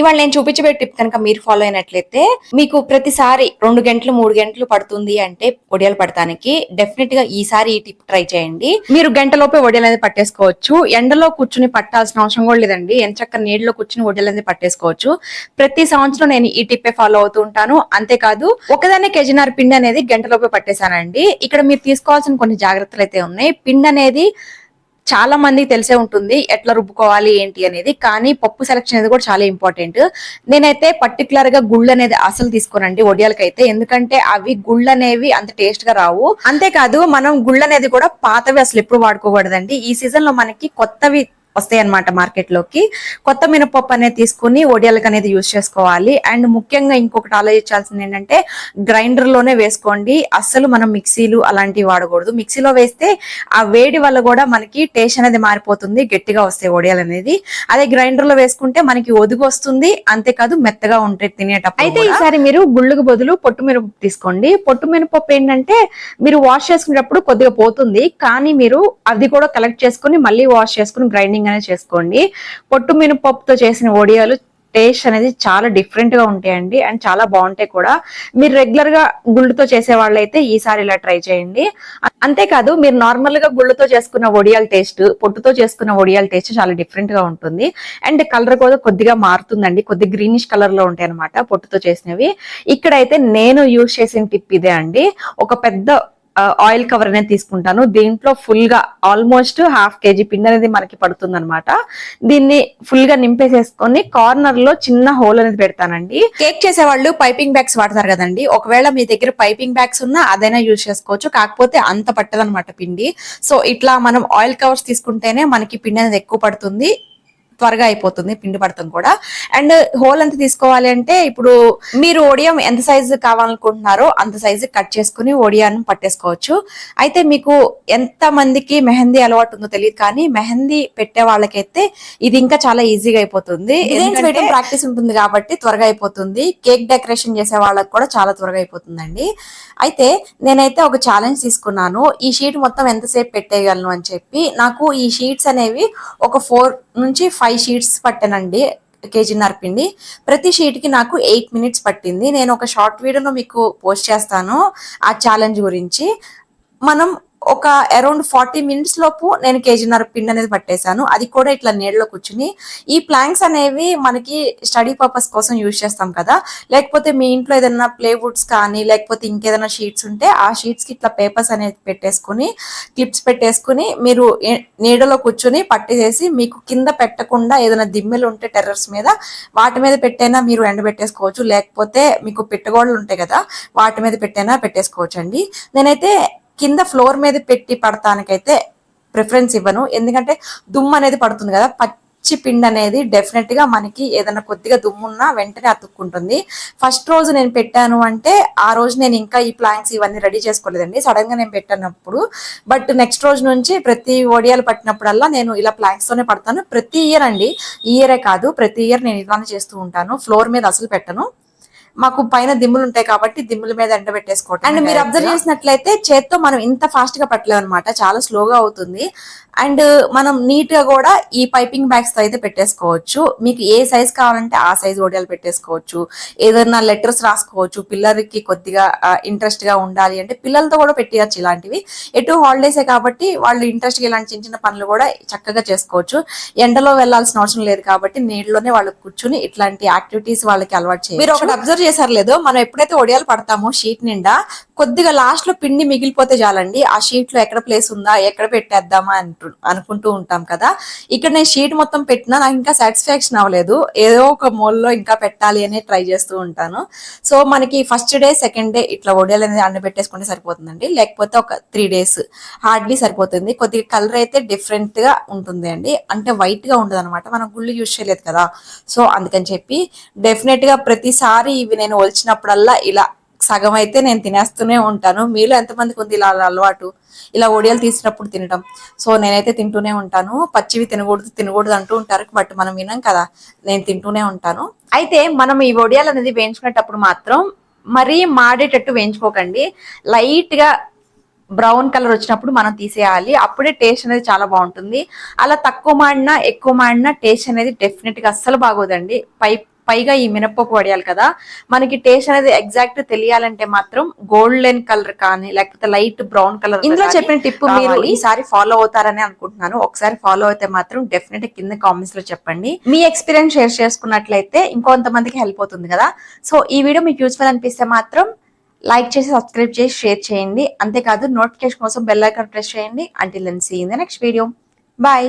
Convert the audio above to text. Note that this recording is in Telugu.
ఇవాళ నేను చూపించబోయే టిప్ కనుక మీరు ఫాలో అయినట్లయితే మీకు ప్రతిసారి రెండు గంటలు మూడు గంటలు పడుతుంది అంటే వడియాలు పడటానికి డెఫినెట్గా ఈసారి ఈ టిప్ ట్రై చేయండి. మీరు గంటలోపే ఒడియాలు అనేది పట్టేసుకోవచ్చు. ఎండలో కూర్చుని పట్టాల్సిన అవసరం కూడా లేదండి. ఎంచక్క నీళ్ళలో కూర్చుని ఒడియాలు అనేది పట్టేసుకోవచ్చు. ప్రతి సంవత్సరం నేను ఈ టిప్పే ఫాలో అవుతూ ఉంటాను. అంతేకాదు ఒకదాన్ని కేజీనార్ పిండి అనేది గంటలోపే పట్టేశానండి. ఇక్కడ మీరు తీసుకోవాల్సిన కొన్ని జాగ్రత్తలు అయితే ఉన్నాయి. పిండి అనేది చాలా మందికి తెలిసే ఉంటుంది ఎట్లా రుబ్బుకోవాలి ఏంటి అనేది. కానీ పప్పు సెలక్షన్ అనేది కూడా చాలా ఇంపార్టెంట్ నేనైతే పర్టికులర్గా గుళ్ళు అనేది అసలు తీసుకోనండి వడియాలకైతే ఎందుకంటే అవి గుళ్ళు అనేవి అంత టేస్ట్గా రావు. అంతేకాదు మనం గుళ్ళు అనేది కూడా పాతవి అసలు ఎప్పుడు వాడుకోకూడదండి. ఈ సీజన్లో మనకి కొత్తవి వస్తాయి అనమాట మార్కెట్లోకి కొత్త మినపప్పు అనేది తీసుకుని వడియాలకు అనేది యూజ్ చేసుకోవాలి. అండ్ ముఖ్యంగా ఇంకొకటి ఆలోచించాల్సింది ఏంటంటే గ్రైండర్లోనే వేసుకోండి. అస్సలు మనం మిక్సీలు అలాంటివి వాడకూడదు. మిక్సీలో వేస్తే ఆ వేడి వల్ల కూడా మనకి టేస్ట్ అనేది మారిపోతుంది గట్టిగా వస్తాయి వడియాలు అనేది. అదే గ్రైండర్లో వేసుకుంటే మనకి ఒదుగు వస్తుంది అంతేకాదు మెత్తగా ఉంటాయి తినేటప్పుడు అయితే ఈసారి మీరు గుళ్ళకు బదులు పొట్టు మినపప్పు తీసుకోండి. పొట్టు మినపప్పు ఏంటంటే మీరు వాష్ చేసుకునేటప్పుడు కొద్దిగా పోతుంది. కానీ మీరు అది కూడా కలెక్ట్ చేసుకుని మళ్ళీ వాష్ చేసుకుని గ్రైండింగ్ గానే చేసుకోండి. పొట్టు మినపప్పుతో చేసిన వడియాలు టేస్ట్ అనేది చాలా డిఫరెంట్గా ఉంటాయండి అండ్ చాలా బాగుంటాయి కూడా. మీరు రెగ్యులర్గా గుళ్ళతో చేసే వాళ్ళైతే ఈసారి ఇలా ట్రై చేయండి. అంతేకాదు మీరు నార్మల్గా గుళ్ళతో చేసుకున్న ఒడియాల టేస్ట్ పొట్టుతో చేసుకున్న ఒడియాల టేస్ట్ చాలా డిఫరెంట్గా ఉంటుంది. అండ్ కలర్ కూడా కొద్దిగా మారుతుందండి. కొద్ది గ్రీనిష్ కలర్లో ఉంటాయి అనమాట పొట్టుతో చేసినవి. ఇక్కడైతే నేను యూజ్ చేసిన టిప్ ఇదే అండి. ఒక పెద్ద ఆయిల్ కవర్ అనేది తీసుకుంటాను. దీంట్లో ఫుల్గా ఆల్మోస్ట్ హాఫ్ కేజీ పిండి అనేది మనకి పడుతుంది అనమాట దీన్ని ఫుల్గా నింపేసేసుకొని కార్నర్లో చిన్న హోల్ అనేది పెడతానండి. కేక్ చేసే వాళ్ళు పైపింగ్ బ్యాగ్స్ వాడతారు కదండి. ఒకవేళ మీ దగ్గర పైపింగ్ బ్యాగ్స్ ఉన్నా అదైనా యూజ్ చేసుకోవచ్చు. కాకపోతే అంత పట్టదనమాట పిండి. సో ఇట్లా మనం ఆయిల్ కవర్స్ తీసుకుంటేనే మనకి పిండి అనేది ఎక్కువ పడుతుంది. త్వరగా అయిపోతుంది పిండి పడతాం కూడా. అండ్ హోల్ ఎంత తీసుకోవాలి అంటే ఇప్పుడు మీరు ఒడియం ఎంత సైజు కావాలనుకుంటున్నారో అంత సైజు కట్ చేసుకుని ఒడియాను పట్టేసుకోవచ్చు. అయితే మీకు ఎంత మందికి మెహందీ అలవాటు ఉందో తెలియదు కానీ మెహందీ పెట్టే వాళ్ళకైతే ఇది ఇంకా చాలా ఈజీగా అయిపోతుంది. ప్రాక్టీస్ ఉంటుంది కాబట్టి త్వరగా అయిపోతుంది. కేక్ డెకరేషన్ చేసే వాళ్ళకి కూడా చాలా త్వరగా అయిపోతుందండి. అయితే నేనైతే ఒక ఛాలెంజ్ తీసుకున్నాను. ఈ షీట్ మొత్తం ఎంతసేపు పెట్టేయగలను అని చెప్పి. నాకు ఈ షీట్స్ అనేవి ఒక ఫోర్ నుంచి ఫైవ్ ఫైవ్ షీట్స్ పట్టానండి కేజీన్నర పిండి. ప్రతి షీట్కి నాకు ఎయిట్ మినిట్స్ పట్టింది. నేను ఒక షార్ట్ వీడియోలో మీకు పోస్ట్ చేస్తాను ఆ ఛాలెంజ్ గురించి. మనం ఒక అరౌండ్ ఫార్టీ మినిట్స్ లోపు నేను కేజీన్నర పిండి అనేది పట్టేశాను. అది కూడా ఇట్లా నీళ్ళలో కూర్చుని. ఈ ప్లాంక్స్ అనేవి మనకి స్టడీ పర్పస్ కోసం యూజ్ చేస్తాం కదా. లేకపోతే మీ ఇంట్లో ఏదైనా ప్లేవుడ్స్ కానీ లేకపోతే ఇంకేదైనా షీట్స్ ఉంటే ఆ షీట్స్కి ఇట్లా పేపర్స్ అనేది పెట్టేసుకుని క్లిప్స్ పెట్టేసుకుని మీరు నీడలో కూర్చొని పట్టేసేసి మీకు కింద పెట్టకుండా ఏదైనా దిమ్మెలు ఉంటే టెర్రర్స్ మీద వాటి మీద పెట్టైనా మీరు ఎండబెట్టేసుకోవచ్చు లేకపోతే మీకు పెట్టగోడలు ఉంటాయి కదా వాటి మీద పెట్టైనా పెట్టేసుకోవచ్చు అండి నేనైతే కింద ఫ్లోర్ మీద పెట్టి పడటానికైతే ప్రిఫరెన్స్ ఇవ్వను. ఎందుకంటే దుమ్ము అనేది పడుతుంది కదా పచ్చి పిండి అనేది డెఫినెట్గా మనకి ఏదైనా కొద్దిగా దుమ్మున్నా వెంటనే అతుక్కుంటుంది. ఫస్ట్ రోజు నేను పెట్టాను అంటే ఆ రోజు నేను ఇంకా ఈ ప్లాంక్స్ ఇవన్నీ రెడీ చేసుకోలేదండి. సడన్గా నేను పెట్టినప్పుడు బట్ నెక్స్ట్ రోజు నుంచి ప్రతి ఒడియాలు పట్టినప్పుడల్లా నేను ఇలా ప్లాంక్స్ తోనే పడతాను. ప్రతి ఇయర్ అండి. ఇయరే కాదు ప్రతి ఇయర్ నేను ఇలానే చేస్తూ ఉంటాను. ఫ్లోర్ మీద అసలు పెట్టను. మాకు పైన దిమ్ములు ఉంటాయి కాబట్టి దిమ్ముల మీద ఎండబెట్టేసుకోవటం అండ్ మీరు అబ్జర్వ్ చేసినట్లయితే చేత్తో మనం ఇంత ఫాస్ట్గా పట్టలేము అనమాట చాలా స్లోగా అవుతుంది. అండ్ మనం నీట్గా కూడా ఈ పైపింగ్ బ్యాగ్స్తో అయితే పెట్టేసుకోవచ్చు. మీకు ఏ సైజ్ కావాలంటే ఆ సైజ్ వడియాలు పెట్టేసుకోవచ్చు. ఏదైనా లెటర్స్ రాసుకోవచ్చు. పిల్లలకి కొద్దిగా ఇంట్రెస్ట్గా ఉండాలి అంటే పిల్లలతో కూడా పెట్టేయచ్చు ఇలాంటివి. ఎటు హాలిడేసే కాబట్టి వాళ్ళు ఇంట్రెస్ట్గా ఇలాంటి చిన్న చిన్న పనులు కూడా చక్కగా చేసుకోవచ్చు. ఎండలో వెళ్ళాల్సిన అవసరం లేదు కాబట్టి నీళ్ళలోనే వాళ్ళు కూర్చుని ఇట్లాంటి యాక్టివిటీస్ వాళ్ళకి అలవాటు చేయాలి మీరు ఒకటి అబ్జర్వ్ చేశారు లేదో మనం ఎప్పుడైతే ఒడియాలు పడతామో షీట్ నిండా కొద్దిగా లాస్ట్లో పిండి మిగిలిపోతే చాలండి. ఆ షీట్లో ఎక్కడ ప్లేస్ ఉందా ఎక్కడ పెట్టేద్దామా అనుకుంటూ ఉంటాం కదా. ఇక్కడ నేను షీట్ మొత్తం పెట్టినా నాకు ఇంకా సాటిస్ఫాక్షన్ అవ్వలేదు. ఏదో ఒక మూలలో ఇంకా పెట్టాలి అని ట్రై చేస్తూ ఉంటాను. సో మనకి ఫస్ట్ డే సెకండ్ డే ఇట్లా ఒడియాలు అనేది అండ పెట్టేసుకుంటే సరిపోతుందండి. లేకపోతే ఒక త్రీ డేస్ హార్డ్లీ సరిపోతుంది. కొద్దిగా కలర్ అయితే డిఫరెంట్గా ఉంటుంది అండి. అంటే వైట్గా ఉండదు అనమాట మనం గుళ్ళు యూజ్ చేయలేదు కదా. సో అందుకని చెప్పి డెఫినెట్గా ప్రతిసారి ఇవి నేను ఒలిచినప్పుడల్లా ఇలా సగం అయితే నేను తినేస్తూనే ఉంటాను. మీలో ఎంతమందికి ఉంది ఇలా అలవాటు? ఇలా ఒడియాలు తీసినప్పుడు తినడం. సో నేనైతే తింటూనే ఉంటాను. పచ్చివి తినకూడదు తినకూడదు అంటూ ఉంటారు. బట్ మనం వినం కదా నేను తింటూనే ఉంటాను. అయితే మనం ఈ ఒడియాలు అనేది వేయించుకునేటప్పుడు మాత్రం మరీ మాడేటట్టు వేయించుకోకండి. లైట్గా బ్రౌన్ కలర్ వచ్చినప్పుడు మనం తీసేయాలి. అప్పుడే టేస్ట్ అనేది చాలా బాగుంటుంది. అలా తక్కువ మాడినా ఎక్కువ మాడినా టేస్ట్ అనేది డెఫినెట్గా అస్సలు బాగోదండి. పై పైగా ఈ మినప్పప్పు వడియాలి కదా మనకి టేస్ట్ అనేది ఎగ్జాక్ట్ తెలియాలంటే మాత్రం గోల్డెన్ కలర్ కానీ లేకపోతే లైట్ బ్రౌన్ కలర్ ఇందులో చెప్పిన టిప్ మీరు ఈసారి ఫాలో అవుతారని అనుకుంటున్నాను. ఒకసారి ఫాలో అయితే మాత్రం డెఫినెట్ కింద కామెంట్స్లో చెప్పండి. మీ ఎక్స్పీరియన్స్ షేర్ చేసుకున్నట్లయితే ఇంకొంతమందికి హెల్ప్ అవుతుంది కదా. సో ఈ వీడియో మీకు యూస్ఫుల్ అనిపిస్తే మాత్రం లైక్ చేసి సబ్స్క్రైబ్ చేసి షేర్ చేయండి. అంతేకాదు నోటిఫికేషన్ కోసం బెల్ ఐకాన్ ప్రెస్ చేయండి. Until then see in the next video bye